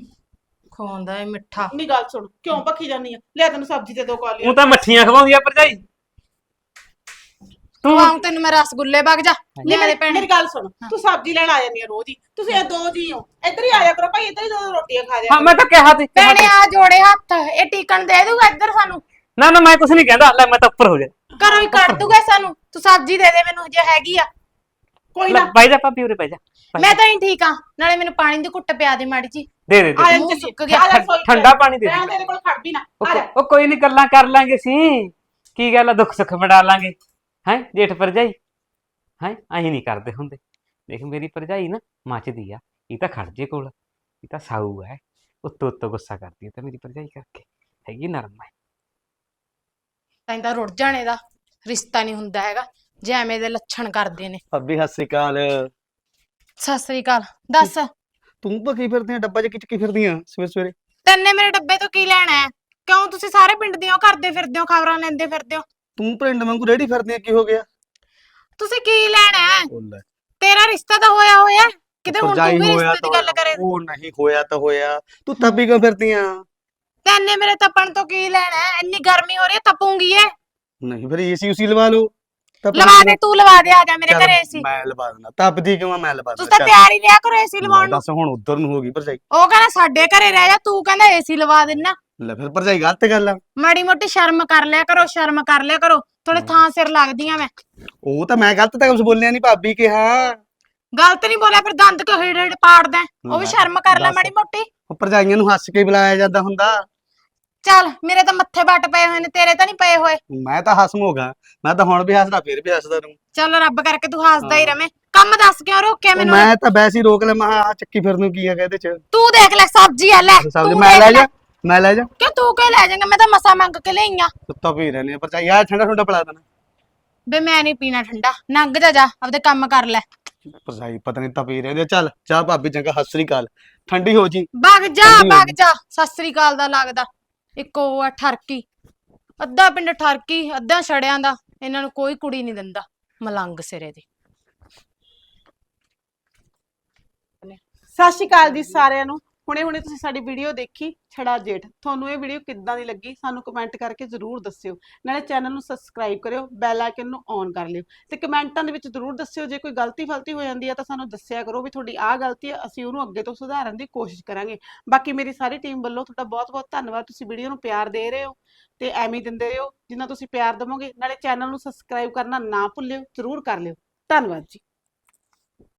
ਖਵਾਉਂਦਾ ਇਹ ਮਿੱਠਾ। ਨਹੀਂ ਗੱਲ ਸੁਣ ਕਿਉਂ ਭੱਖੀ ਜਾਨੀ ਆ? ਲੈ ਤੈਨੂੰ ਸਬਜ਼ੀ ਤੇ ਦੋ ਕਾਲੀਆਂ। ਉਹ ਤਾਂ ਮੱਠੀਆਂ ਖਵਾਉਂਦੀ ਆ ਭਰਜਾਈ। ਤੂੰ ਖਵਾਉਂ ਤੈਨੂੰ ਮੈਂ ਰਸਗੁੱਲੇ ਵਗ ਜਾ। ਨਹੀਂ ਲਿਆ ਦੇ ਮੇਰੀ ਭੈਣੇ। ਮੇਰੀ ਗੱਲ ਸੁਣ ਤੂੰ ਸਬਜ਼ੀ ਲੈਣ ਆ ਜਾਂਦੀ ਆ ਰੋਜ਼ ਹੀ। ਤੁਸੀਂ ਇਹ ਦੋ ਜੀ ਹੋ। ਇੱਧਰ ਹੀ ਆਇਆ ਕਰੋ ਭਾਈ ਇੱਧਰ ਹੀ ਦੋ ਰੋਟੀਆਂ ਖਾ ਹਾਂ ਮੈਂ ਤਾਂ ਕਿਹਾ ਕਿਹਾ ਭੈਣੇ ਆ ਜੋੜੇ ਹੱਥ ਇਹ ਟਿਕਣ ਦੇ ਦੂਗਾ ਇੱਧਰ ਸਾਨੂੰ? ਨਾ ਨਾ ਮੈਂ ਕੁਝ ਨਹੀਂ ਕਹਿੰਦਾ। ਲੈ ਮੈਂ ਤਾਂ ਉੱਪਰ ਹੋ ਜਾ। ਘਰੋਂ ਹੀ ਕੱਢ ਦੂਗਾ ਸਾਨੂੰ। ਤੂੰ ਸਬਜ਼ੀ ਦੇ ਦੇ ਮੈਨੂੰ ਜੇ ਹੈਗੀ ਆ। ਕੋਈ ਲੈ ਨਾ। ਬਾਈ ਜਾ ਭਾਬੀ ਉਰੇ ਪੈ ਜਾ। ਮੈਂ ਤਾਂ ਹੀ ਠੀਕ ਆ। ਨਾਲੇ ਮੈਨੂੰ ਪਾਣੀ ਦੀ ਘੁੱਟ ਪਿਆ ਦੇ ਮਾੜੀ ਜੀ। ਦੇ ਦੇ ਦੇ। ਆ ਮੂੰਹ। ਸੁੱਕ ਗਿਆ। ਠੰਡਾ ਪਾਣੀ ਦੇ ਦੇ। ਦੇ ਇਹਦੇ ਕੋਲ ਖੜ ਵੀ ਨਾ। ਉਹ ਆ ਜਾ। ਕੋ- ਉਹ ਕੋਈ ਨਹੀਂ ਗੱਲਾਂ ਕਰ ਲਾਂਗੇ ਸੀ ਕੀ ਗੱਲ ਆ? ਦੁੱਖ ਸੁੱਖ ਵੰਡਾ ਲਾਂਗੇ। ਹੈ ਜੇਠ ਭਰਜਾਈ? ਹੈ ਅਸੀਂ ਨਹੀਂ ਕਰਦੇ ਹੁੰਦੇ। ਦੇਖ ਮੇਰੀ ਭਰਜਾਈ ਨਾ ਮੱਚਦੀ ਆ ਇਹ ਤਾਂ ਖੜ ਜੇ ਕੋਲ ਇਹ ਤਾਂ ਸਾਊ ਹੈ ਉੱਤੋਂ ਉੱਤੋਂ ਗੁੱਸਾ ਕਰਦੀ ਹੈ ਤਾਂ ਮੇਰੀ ਭਰਜਾਈ ਕਰਕੇ ਹੈਗੀ ਨਰਮ ਹੈ ਤਾਂ ਤਾਂ ਰੁੜ ਜਾਣੇ ਦਾ ਰਿਸ਼ਤਾ ਨਹੀਂ ਹੁੰਦਾ ਹੈਗਾ ਜੇ ਐਵੇਂ ਦੇ ਲੱਛਣ ਕਰਦੇ ਨੇ। ਭਾਬੀ ਸਤਿ ਸ਼੍ਰੀ ਅਕਾਲ। ਸਤਿ ਸ੍ਰੀ ਅਕਾਲ ਦੱਸ। ਤੂੰ ਭੱਕੀ ਫਿਰਦੀ ਆ ਡੱਬਾ 'ਚ ਖਿੱਚ ਕੇ ਫਿਰਦੀ ਆ ਸਵੇਰੇ ਸਵੇਰੇ? ਤੈਨੇ ਮੇਰੇ ਡੱਬੇ ਤੋਂ ਕੀ ਲੈਣਾ ਹੈ? ਕਿਉਂ ਤੁਸੀਂ ਸਾਰੇ ਪਿੰਡ ਦੀਆਂ ਕਰਦੇ ਫਿਰਦੇ ਹੋ ਖਬਰਾਂ ਲੈਂਦੇ ਫਿਰਦੇ ਹੋ? ਤੂੰ ਪਿੰਡ ਵਾਂਗੂ ਰੇੜੀ ਫਿਰਦੀ ਆ ਕੀ ਹੋ ਗਿਆ? ਤੁਸੀਂ ਕੀ ਲੈਣਾ ਹੈ? ਉਹ ਲੈ। ਤੇਰਾ ਰਿਸ਼ਤਾ ਤਾਂ ਹੋਇਆ ਹੋਇਆ। ਕਿਤੇ ਹੁਣ ਤੂੰ ਭਰਜਾਈ ਵੀ ਹੋਇਆ ਰਿਸ਼ਤੇ ਦੀ ਗੱਲ ਕਰੇ। ਉਹ ਨਹੀਂ ਹੋਇਆ ਤਾਂ ਹੋਇਆ। ਤੂੰ ਤੱਬੀ ਕਿਉਂ ਫਿਰਦੀ ਆ? ਤੈਨੇ ਮੇਰੇ ਤਪਣ ਤੋਂ ਕੀ ਲੈਣਾ ਹੈ? ਇੰਨੀ ਗਰਮੀ ਹੋ ਰਹੀ ਹੈ ਤਪੂੰਗੀ ਏ ਨਹੀਂ ਫਿਰ ਏਸੀ ਉਸੀ ਲਵਾ ਲਓ। ਤੱਪ ਲਵਾ ਦੇ ਤੂੰ ਲਵਾ ਦੇ ਆ ਜਾ ਮੇਰੇ ਚੱਲ, ਘਰੇ ਏਸੀ ਮੈਂ ਲਵਾ ਦਿੰਦਾ। ਤੱਪਦੀ ਕਿਉਂ ਆ? ਮੈਂ ਲਵਾ ਤੂੰ ਦਿੰਦਾ। ਤਾਂ ਚੱਲ। ਤਿਆਰ ਹੀ ਰਿਹਾ ਕਰੋ ਏਸੀ ਲਵਾਉਣ ਨੂੰ। ਦੱਸ ਹੁਣ ਉਧਰ ਨੂੰ ਹੋ ਗਈ ਭਰਜਾਈ। ਉਹ ਕਹਿੰਦਾ ਸਾਡੇ ਘਰੇ ਰਹਿ ਜਾ ਤੂੰ ਕਹਿੰਦਾ ਏਸੀ ਲਵਾ ਦੇਣਾ ਲੈ ਫਿਰ ਭਰਜਾਈ ਗਲਤ ਗੱਲ ਆ। ਮਾੜੀ ਮੋਟੀ ਸ਼ਰਮ ਕਰ ਲਿਆ ਕਰੋ ਸ਼ਰਮ ਕਰ ਲਿਆ ਕਰੋ। ਥੋੜੇ ਥਾਂ ਸਿਰ ਲੱਗਦੀਆਂ ਮੈਂ। ਉਹ ਤਾਂ ਮੈਂ ਗਲਤ ਤਾਂ ਕੁਝ ਬੋਲਿਆ ਨਹੀਂ ਭਾਬੀ ਕਿਹਾ। ਗਲਤ ਨਹੀਂ ਬੋਲਿਆ ਫਿਰ ਦੰਦ ਕਿਉਂ ਹਿੜ ਹਿੜ ਪਾੜਦਾ? ਉਹ ਵੀ ਸ਼ਰਮ ਕਰ ਲੈ। ਮਾੜੀ ਮੋਟੀ। ਉਹ ਭਰਜਾਈਆਂ ਨੂੰ ਹੱਸ ਕੇ ਬੁਲਾਇਆ ਜਾਂਦਾ ਹੁੰਦਾ। ਚੱਲ ਮੇਰੇ ਤਾਂ ਮੱਥੇ ਵੱਟ ਪਏ ਹੋਏ ਨੇ ਤੇਰੇ ਤਾਂ ਨਹੀਂ ਪਏ ਹੋਏ। ਮੈਂ ਤਾਂ ਹਸਮੋਗਾ ਮੈਂ ਤਾਂ ਹੁਣ ਵੀ ਹੱਸਦਾ ਫਿਰ ਵੀ ਹੱਸਦਾ ਰਹੂੰ। ਚੱਲ ਰੱਬ ਕਰਕੇ ਤੂੰ ਹੱਸਦਾ ਹੀ ਰਵੇਂ। ਕੰਮ ਦੱਸ ਕਿਉਂ ਰੋਕਿਆ ਮੈਨੂੰ? ਮੈਂ ਤਾਂ ਵੈਸੇ ਹੀ ਰੋਕ ਲੈ ਮੈਂ ਆ ਚੱਕੀ ਫਿਰਨ ਨੂੰ ਕੀ ਆ ਇਹਦੇ ਚ। ਤੂੰ ਦੇਖ ਲੈ ਸਬਜ਼ੀ ਆ ਲੈ ਸਬਜ਼ੀ ਮੈਂ ਲੈ ਜਾ ਮੈਂ ਲੈ ਜਾ। ਕਿਉਂ ਤੂੰ ਕਿਉਂ ਲੈ ਜਾਏਂਗਾ? ਮੈਂ ਤਾਂ ਮਸਾ ਮੰਗ ਕੇ ਲਈ ਆ ਕੁੱਤਾ ਪੀ ਰਹੇ ਪਰ ਚਾਹ ਯਾਰ ਠੰਡਾ ਠੰਡਾ ਪਿਲਾ ਦੇਣਾ। ਬੇ ਮੈਂ ਨਹੀਂ ਪੀਣਾ ਠੰਡਾ। ਨੰਗ ਜਾ ਜਾ ਆਪਦੇ ਕੰਮ ਕਰ ਲੈ। ਪਰਜਾਈ ਪਤਾ ਨਹੀਂ ਤਾਂ ਪੀ ਰਹੇ ਨੇ ਚੱਲ ਚਾਹ ਭਾਬੀ ਚੰਗਾ ਸਤਿ ਸ੍ਰੀ ਅਕਾਲ। ਠੰਡੀ ਹੋ ਜੀ। ਭੱਗ ਜਾ ਠੰਡੀ ਹੋ ਭੱਗ ਗਈ। ਜਾ। ਸਤਿ ਸ੍ਰੀ ਅਕਾਲ ਦਾ ਲੱਗਦਾ। ਇੱਕ ਉਹ ਆ ਠਰਕੀ। ਅੱਧਾ ਪਿੰਡ ਠਰਕੀ ਅੱਧਾ ਛੜਿਆਂ ਦਾ। ਇਹਨਾਂ ਨੂੰ ਕੋਈ ਕੁੜੀ ਨਹੀਂ ਦਿੰਦਾ। ਮਲੰਗ ਸਿਰੇ ਦੇ। ਸਤਿ ਸ਼੍ਰੀ ਅਕਾਲ ਜੀ ਸਾਰਿਆਂ ਨੂੰ। ਹੁਣੇ ਹੁਣੇ ਤੁਸੀਂ ਸਾਡੀ ਵੀਡੀਓ ਦੇਖੀ, ਛੜਾ ਜੇਠ। ਤੁਹਾਨੂੰ ਇਹ ਵੀਡੀਓ ਕਿੱਦਾਂ ਦੀ ਲੱਗੀ, ਸਾਨੂੰ ਕਮੈਂਟ ਕਰਕੇ ਜ਼ਰੂਰ ਦੱਸਿਓ। ਨਾਲੇ ਚੈਨਲ ਨੂੰ ਸਬਸਕ੍ਰਾਈਬ ਕਰਿਓ ਬੈਲ ਆਈਕਨ ਨੂੰ ਔਨ ਕਰ ਲਿਓ। ਤੇ ਕਮੈਂਟਾਂ ਦੇ ਵਿੱਚ ਜ਼ਰੂਰ ਦੱਸਿਓ, ਜੇ ਕੋਈ ਗਲਤੀ ਫਲਤੀ ਹੋ ਜਾਂਦੀ ਹੈ ਤਾਂ ਸਾਨੂੰ ਦੱਸਿਆ ਕਰੋ ਵੀ ਤੁਹਾਡੀ ਆਹ ਗਲਤੀ ਹੈ ਅਸੀਂ ਉਹਨੂੰ ਅੱਗੇ ਤੋਂ ਸੁਧਾਰਨ ਦੀ ਕੋਸ਼ਿਸ਼ ਕਰਾਂਗੇ। ਬਾਕੀ ਮੇਰੀ ਸਾਰੀ ਟੀਮ ਵੱਲੋਂ ਤੁਹਾਡਾ ਬਹੁਤ-ਬਹੁਤ ਧੰਨਵਾਦ। ਤੁਸੀਂ ਵੀਡੀਓ ਨੂੰ ਪਿਆਰ ਦੇ ਰਹੇ ਹੋ ਤੇ ਐਵੇਂ ਹੀ ਦਿੰਦੇ ਰਹੋ, ਜਿੰਨਾ ਤੁਸੀਂ ਪਿਆਰ ਦਿਵੋਗੇ। ਨਾਲੇ ਚੈਨਲ ਨੂੰ ਸਬਸਕ੍ਰਾਈਬ ਕਰਨਾ ਨਾ ਭੁੱਲਿਓ, ਜ਼ਰੂਰ ਕਰ ਲਿਓ। ਧੰਨਵਾਦ ਜੀ।